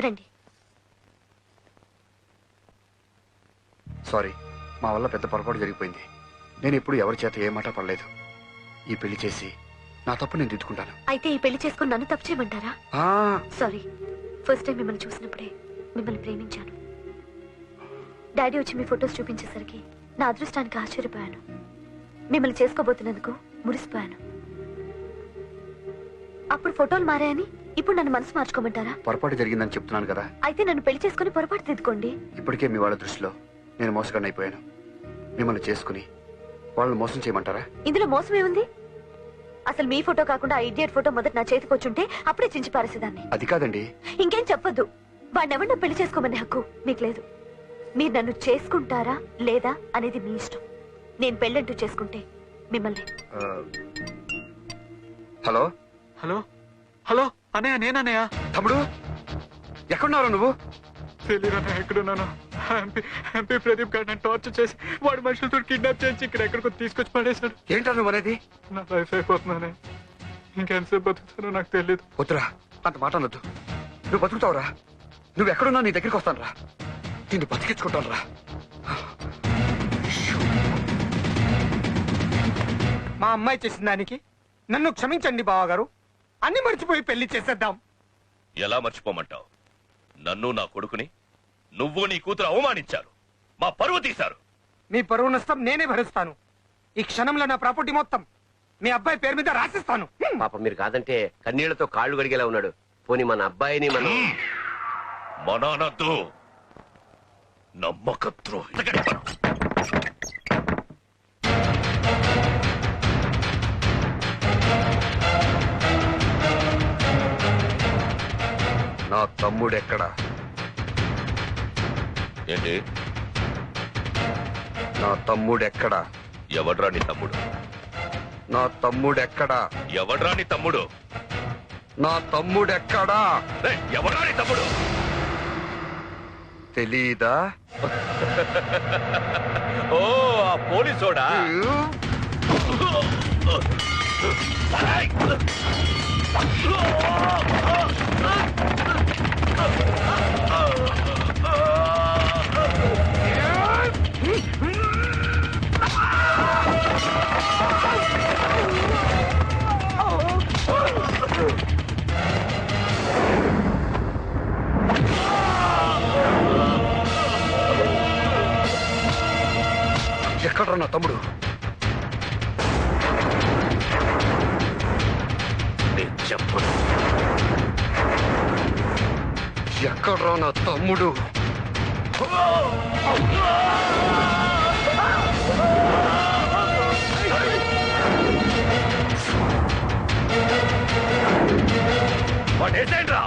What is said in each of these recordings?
రండి. సారీ మా వల్ల పెద్ద పొరపాటు జరిగిపోయింది. నేను ఎప్పుడు ఎవరి చేత ఏ మాట పడలేదు. ఈ పెళ్ళి చేసి నా తప్పు నేను దిద్దుకుంటాను. అయితే ఈ పెళ్ళి చేసుకుని నన్ను తప్పు చేయమంటారా? ఆ, సారీ ఫస్ట్ టైం మిమ్మల్ని చూసినప్పుడే మిమ్మల్ని ప్రేమించాను. డాడీ వచ్చి మీ ఫొటోస్ చూపించేసరికి నా అదృష్టానికి ఆశ్చర్యపోయాను. మిమ్మల్ని చేసుకోబోతున్నందుకు మురిసిపోయాను. అప్పుడు ఫోటోలు మారాయని ఇప్పుడు నన్ను మనసు మార్చుకోమంటారా? పొరపాటు జరిగిందని చెప్తున్నాను కదా. అయితే నన్ను పెళ్ళి చేసుకుని పొరపాటు దిద్దుకోండి. ఇప్పటికే మీ వాళ్ళ దృష్టిలో నేను మోసగాడిని అయిపోయాను. మిమ్మల్ని చేసుకుని వాళ్ళని మోసం చేయమంటారా? ఇందులో మోసం ఏముంది? అసలు మీ ఫోటో కాకుండా ఆ ఇడియట్ ఫోటో మొదట నా చేతికి వచ్చుంటే అప్పుడే చించి పారేసేదాన్ని. అది కాదండి. ఇంకేం చెప్పొద్దు. వాడిని ఎవరినో పెళ్ళి చేసుకోమనే హక్కు మీకు లేదు. మీరు నన్ను చేసుకుంటారా లేదా అనేది మీ ఇష్టం. నేను పెళ్ళంటూ చేసుకుంటే మిమ్మల్ని. హలో? హలో? హలో? అన్నయ్య నేనన్నయ్య. తమ్ముడు ఎక్కడున్నావు నువ్వు? తెలియదన్నయ్య ఎక్కడున్నాను? ఎంపీ ఎంపీ ప్రదీప్ గారు నన్ను టార్చర్ చేసి వాడి మనుషులతో కిడ్నాప్ చేసి ఇక్కడ ఎక్కడికో తీసుకొచ్చి పడేశాడు. ఏంటా నువ్వు అనేది? నా లైఫ్ అయిపోతున్నానే ఇంకెంతసేపు బతుకుతానో నాకు తెలియదు వద్దురా అంత మాట అనొద్దు. నువ్వు బతుకుతావురా? నువ్వు ఎక్కడున్నా నీ దగ్గరికి వస్తాను రా నిన్ను బతికించుకుంటాను రా మా అమ్మాయి చేసిన దానికి నన్ను క్షమించండి బావగారు. అన్ని మర్చిపోయి పెళ్ళి చేసేద్దాం. ఎలా మర్చిపోమంటావు? నన్ను నా కొడుకుని నువ్వు నీ కూతురు అవమానించారు. మా పరువు తీశారు. మీ పరువు నష్టం నేనే భరిస్తాను. ఈ క్షణంలో నా ప్రాపర్టీ మొత్తం మీ అబ్బాయి పేరు మీద రాసిస్తాను. పాప మీరు కాదంటే కన్నీళ్ళతో కాళ్ళు గడిగేలా ఉన్నాడు. పోనీ మన అబ్బాయిని మనం మనానద్దు. నమ్మక ఎక్కడ ఏంటి? నా తమ్ముడు ఎక్కడ ఎవడ్రా నీ తమ్ముడు? నా తమ్ముడు ఎక్కడ ఎవడ్రా నీ తమ్ముడు? నా తమ్ముడు ఎక్కడా రేయ్, ఎవడ్రా నీ తమ్ముడు? తెలీదా? ఓ ఆ పోలీసోడా? ఏయ్! ఎక్కడ్రా నా తమ్ముడు? ఎక్కడ్రా నా తమ్ముడు వాడేసేయండిరా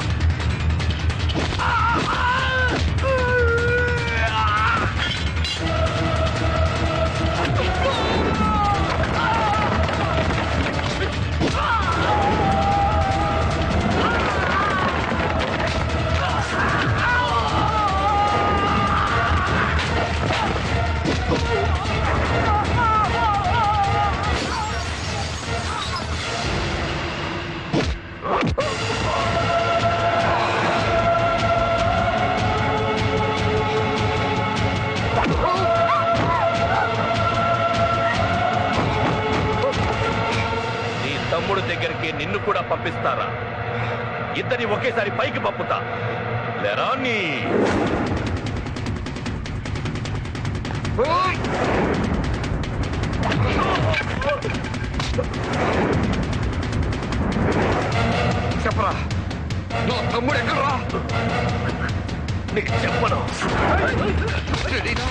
తమ్ముడు దగ్గరికి నిన్ను కూడా పంపిస్తారా ఇద్దరి ఒకేసారి పైకి పంపుతా లేరా నీ ఓయ్! చెప్పరా నా తమ్ముడు ఎక్కడ్రా నీకు చెప్పను తెలీదా?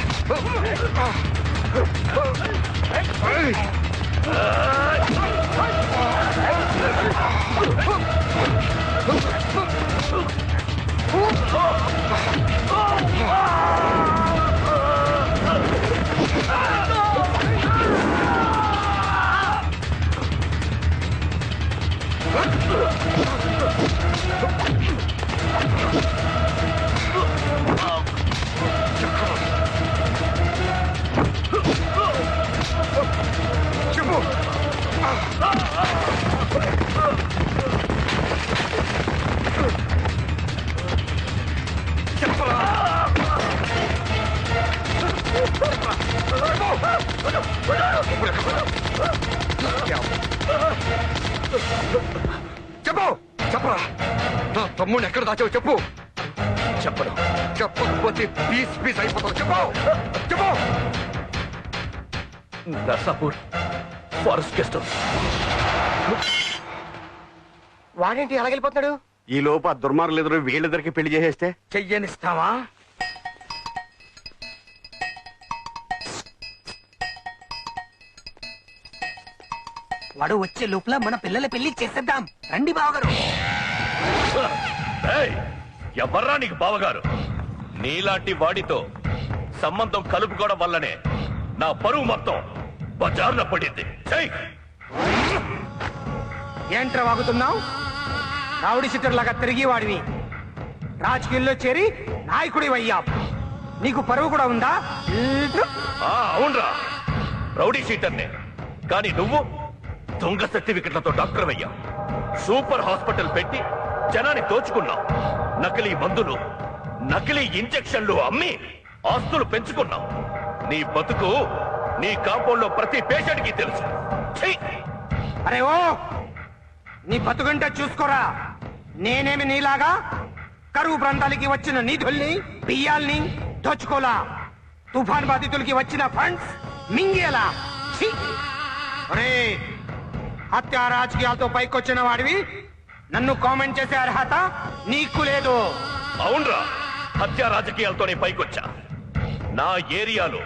ఏయ్! దాచావు చెప్పు? చెప్పను. చెప్పకపోతే పీస్ పీస్ అయిపోతావు. చెప్పు. చెప్పు. Narsapur forest guest house. వాడేంటి అలాగెళ్ళిపోతున్నాడు ఈ లోపు ఆ దుర్మార్గులు ఎదురు వీళ్ళిద్దరికి పెళ్ళి చేసేస్తే? చెయ్యనిస్తావా? వాడు వచ్చే లోపల మన పిల్లల పెళ్ళి చేసేద్దాం. రండి బావగారు. ఎవర్రా నీకు బావగారు? నీలాంటి వాడితో సంబంధం కలుపుకోవడం వల్లనే నా పరువు మొత్తం బజార్లో పడింది. ఏంట్రా వాగుతున్నావు? రౌడీ సిటర్ లాగా తిరిగి వాడివి. రాజకీయాల్లో చేరి నాయకుడి అయ్యా నీకు పరువు కూడా ఉందా? అవునరా. రౌడీ షీటర్నే. కానీ నువ్వు దొంగ సర్టిఫికెట్లతో డాక్టర్ అయ్యా సూపర్ హాస్పిటల్ పెట్టి జనాన్ని దోచుకున్నాం. నకిలీ మందులు నకిలీ ఇంజెక్షన్లు అమ్మి ఆస్తులు పెంచుకున్నాం. నీ బతుకు నీ కాంపౌండ్లో ప్రతి పేషెంట్కి తెలుసు. ఛీ! అరే ఓ! నీ బతుకంటే చూసుకోరా. నేనేమి నీలాగా? కరువు ప్రాంతాలకి వచ్చిన నిధుల్ని బియ్యాల్ని దోచుకోలా. తుఫాన్ బాధితులకి వచ్చిన ఫండ్స్ మింగేలా. అరే హత్య రాజకీయాలతో పైకొచ్చిన వాడివి నన్ను కామెంట్ చేసే అర్హత నీకు లేదు. అవునరా. హత్య రాజకీయాలతోనే పైకొచ్చా. నా ఏరియాలో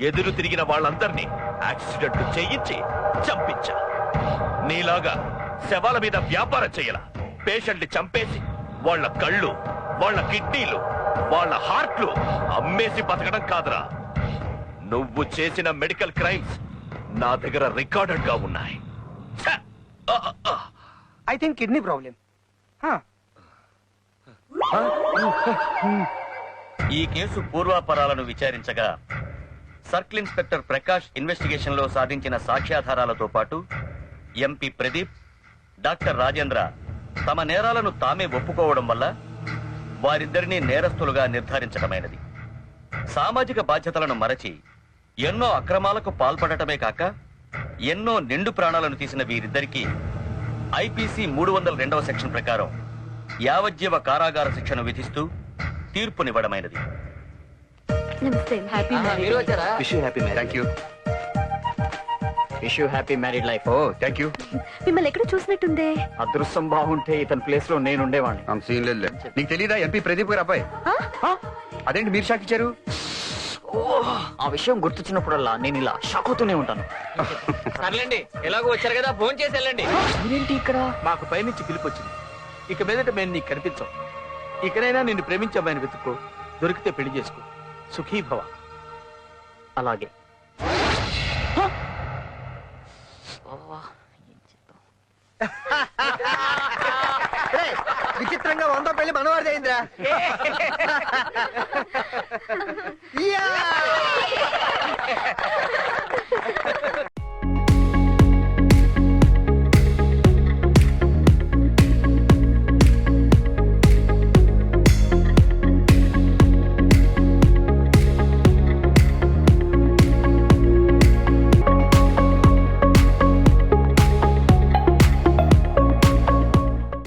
ఎదురు తిరిగిన వాళ్ళందరినీ యాక్సిడెంట్ చేయించి చంపించా. నీలాగా శవాల మీద వ్యాపారం చేయలా. పేషెంట్ని చంపేసి వాళ్ళ కళ్ళు వాళ్ళ కిడ్నీలు వాళ్ళ హార్ట్లు అమ్మేసి బతకడం కాదురా. నువ్వు చేసిన మెడికల్ క్రైమ్స్ నా దగ్గర రికార్డెడ్గా ఉన్నాయి ఐ థింక్ కిడ్నీ ప్రాబ్లం ఈ కేసు పూర్వాపరాలను విచారించగా సర్కిల్ ఇన్స్పెక్టర్ ప్రకాష్ ఇన్వెస్టిగేషన్లో సాధించిన సాక్ష్యాధారాలతో పాటు ఎంపీ ప్రదీప్ డాక్టర్ రాజేంద్ర తమ నేరాలను తామే ఒప్పుకోవడం వల్ల వారిద్దరినీ నేరస్తులుగా నిర్ధారించడమైనది సామాజిక బాధ్యతలను మరచి ఎన్నో అక్రమాలకు పాల్పడటమే కాక ఎన్నో నిండు ప్రాణాలను తీసిన వీరిద్దరికీ ఐపీసీ మూడు వందల రెండవ సెక్షన్ ప్రకారం యావజ్జీవ కారాగార శిక్షను విధిస్తూ తీర్పునివ్వడమైనది. నమస్తే. Happy wish happy thank you wish you happy married life oh thank you మిమ్మల్ని ఎక్కడ చూసినట్టుందే? అదృష్టం బాగుంటే ఇతని ప్లేస్లో నేను ఉండేవాడిని నీకు తెలీదా ఎంపీ ప్రదీప్ గారు అబ్బాయి? ఆ? అదేంటి మీరు షాక్ ఇచ్చారు? ఆ విషయం గుర్తొచ్చినప్పుడల్లా నేను ఇలా షాక్ అవుతూనే ఉంటాను. సర్లేండి ఎలాగో వచ్చారు కదా ఫోన్ చేసి వెళ్ళండి. మీరేంటి ఇక్కడ? మాకు పైనుంచి పిలుపు వచ్చింది ఇక మీదట మేము నీకు కనిపించాం. ఇకనైనా నిన్ను ప్రేమించే అమ్మాయిని వెతుక్కో దొరికితే పెళ్ళి చేసుకో. సుఖీ భవ. అలాగే. విచిత్రంగా వందో పెళ్ళి మనవారిది అయిందిరా ఇయ్యా!